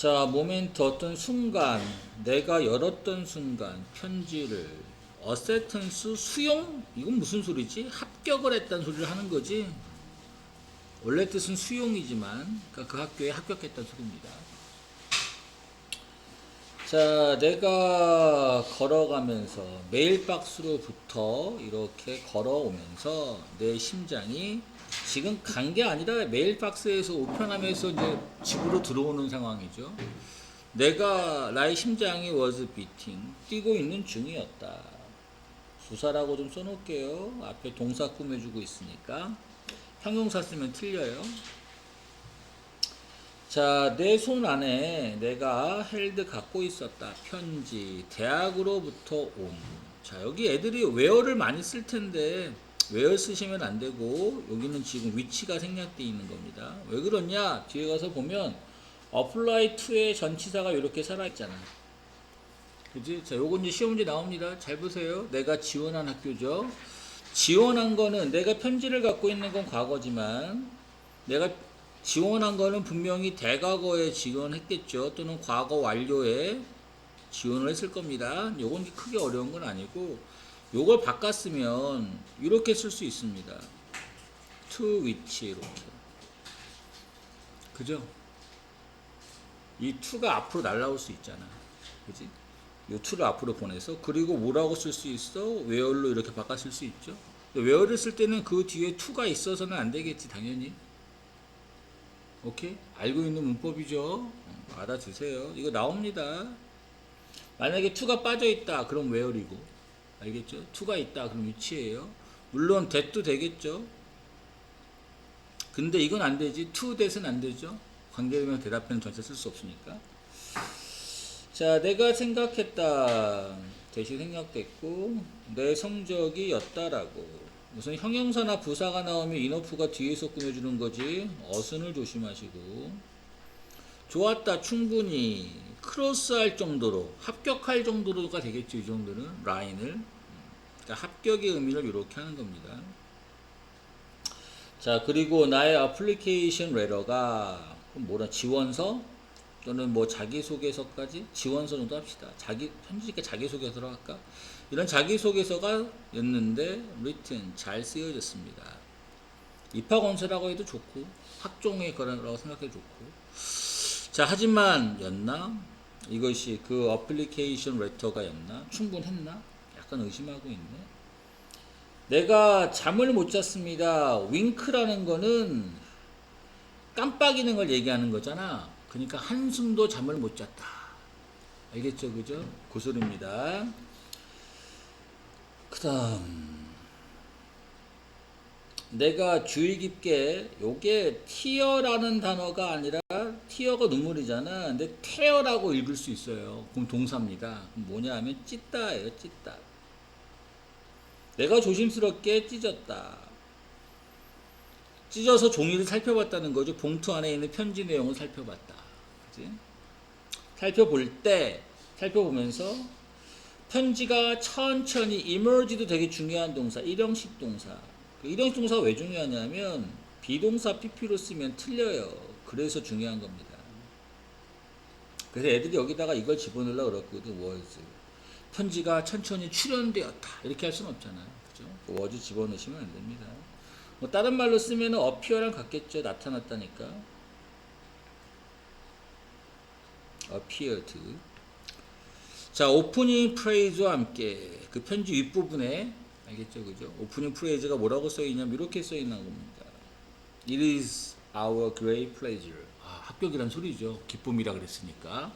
자, 모멘트 어떤 순간, 내가 열었던 순간 편지를 어세턴스 수용? 이건 무슨 소리지? 합격을 했다는 소리를 하는 거지. 원래 뜻은 수용이지만 그러니까 그 학교에 합격했다는 소리입니다. 자, 내가 걸어가면서 메일박스로부터 이렇게 걸어오면서 내 심장이 지금 간 게 아니라 메일박스에서 우편함에서 이제 집으로 들어오는 상황이죠. 내가 나의 심장이 was beating 뛰고 있는 중이었다. 수사라고 좀 써놓을게요. 앞에 동사 꾸며주고 있으니까 형용사 쓰면 틀려요. 자, 내 손 안에 내가 헬드 갖고 있었다. 편지. 대학으로부터 온. 자, 여기 애들이 웨어를 많이 쓸 텐데, 웨어 쓰시면 안 되고, 여기는 지금 위치가 생략되어 있는 겁니다. 왜 그러냐? 뒤에 가서 보면, apply to의 전치사가 이렇게 살아있잖아. 그지? 자, 요거 이제 시험 문제 나옵니다. 잘 보세요. 내가 지원한 학교죠. 지원한 거는 내가 편지를 갖고 있는 건 과거지만, 내가 지원한 거는 분명히 대과거에 지원했겠죠. 또는 과거 완료에 지원을 했을 겁니다. 요건 크게 어려운 건 아니고 요걸 바꿨으면 이렇게 쓸 수 있습니다. to which 이렇게. 그죠? 이 to가 앞으로 날라올 수 있잖아. 그지? 요 to를 앞으로 보내서 그리고 뭐라고 쓸 수 있어? where로 이렇게 쓸수 있죠. where를 쓸 때는 그 뒤에 to가 있어서는 안 되겠지 당연히. 오케이? 알고 있는 문법이죠. 어, 알아두세요. 이거 나옵니다. 만약에 투가 빠져 있다, 그럼 웨어리고. 알겠죠? 투가 있다, 그럼 위치예요. 물론 that도 되겠죠. 근데 이건 안 되지. to that은 안 되죠. 관계되면 대답하는 전체 쓸 수 없으니까. 자, 내가 생각했다. 대시 생략됐고 내 성적이 였다라고. 우선 형용사나 부사가 나오면 인어프가 뒤에서 꾸며주는 거지. 어순을 조심하시고. 좋았다, 충분히. 크로스할 정도로, 합격할 정도로가 되겠죠, 이 정도는. 라인을. 그러니까 합격의 의미를 이렇게 하는 겁니다. 자, 그리고 나의 어플리케이션 레터가 뭐라 지원서 또는 뭐 자기소개서까지 지원서 정도 합시다. 자기 편지니까 자기소개서로 할까? 이런 자기소개서가 였는데 written 잘 쓰여졌습니다. 입학원서라고 해도 좋고 학종의 거라고 생각해도 좋고 자 하지만 였나? 이것이 그 어플리케이션 레터가 였나? 충분했나? 약간 의심하고 있네. 내가 잠을 못 잤습니다. 윙크라는 거는 깜빡이는 걸 얘기하는 거잖아. 그러니까 한숨도 잠을 못 잤다. 알겠죠? 그죠? 그 소리입니다. 그 다음. 내가 주의 깊게, 요게 티어라는 단어가 아니라, 티어가 눈물이잖아. 근데 테어라고 읽을 수 있어요. 그럼 동사입니다. 뭐냐 하면 찢다예요, 찢다. 내가 조심스럽게 찢었다. 찢어서 종이를 살펴봤다는 거죠. 봉투 안에 있는 편지 내용을 살펴봤다. 그지? 살펴볼 때, 살펴보면서 편지가 천천히 emerge도 되게 중요한 동사, 일형식 동사. 그 일형식 동사가 왜 중요하냐면 비동사 PP로 쓰면 틀려요. 그래서 중요한 겁니다. 그래서 애들이 여기다가 이걸 집어넣으려고 그랬거든, was. 편지가 천천히 출연되었다. 이렇게 할 수는 없잖아요. 그죠? 그 was 집어넣으시면 안 됩니다. 뭐 다른 말로 쓰면 appear랑 같겠죠. 나타났다니까. appeared. 자, 오프닝 프레이즈와 함께 그 편지 윗부분에 알겠죠, 그죠? 오프닝 프레이즈가 뭐라고 써 있냐면 이렇게 써 있는 겁니다. It is our great pleasure. 아, 합격이란 소리죠. 기쁨이라 그랬으니까.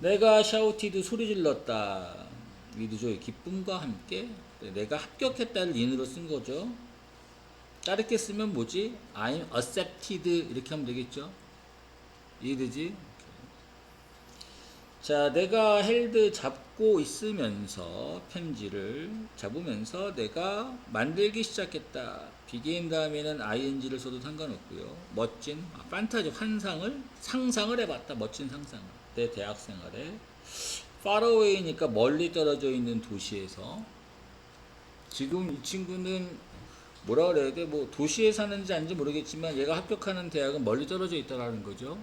내가 샤우티드 소리 질렀다. 위드조의 기쁨과 함께 네, 내가 합격했다를 인으로 쓴 거죠. 다르게 쓰면 뭐지? I'm accepted 이렇게 하면 되겠죠. 이해되지? 자, 내가 헬드 잡고 있으면서 편지를 잡으면서 내가 만들기 시작했다. 비긴 다음에는 ing를 써도 상관없고요. 멋진 아, 판타지 환상을 상상을 해봤다. 멋진 상상을 내 대학 생활에 faraway니까 멀리 떨어져 있는 도시에서 지금 이 친구는 뭐라 그래야 돼? 뭐 도시에 사는지 아닌지 모르겠지만 얘가 합격하는 대학은 멀리 떨어져 있다라는 거죠.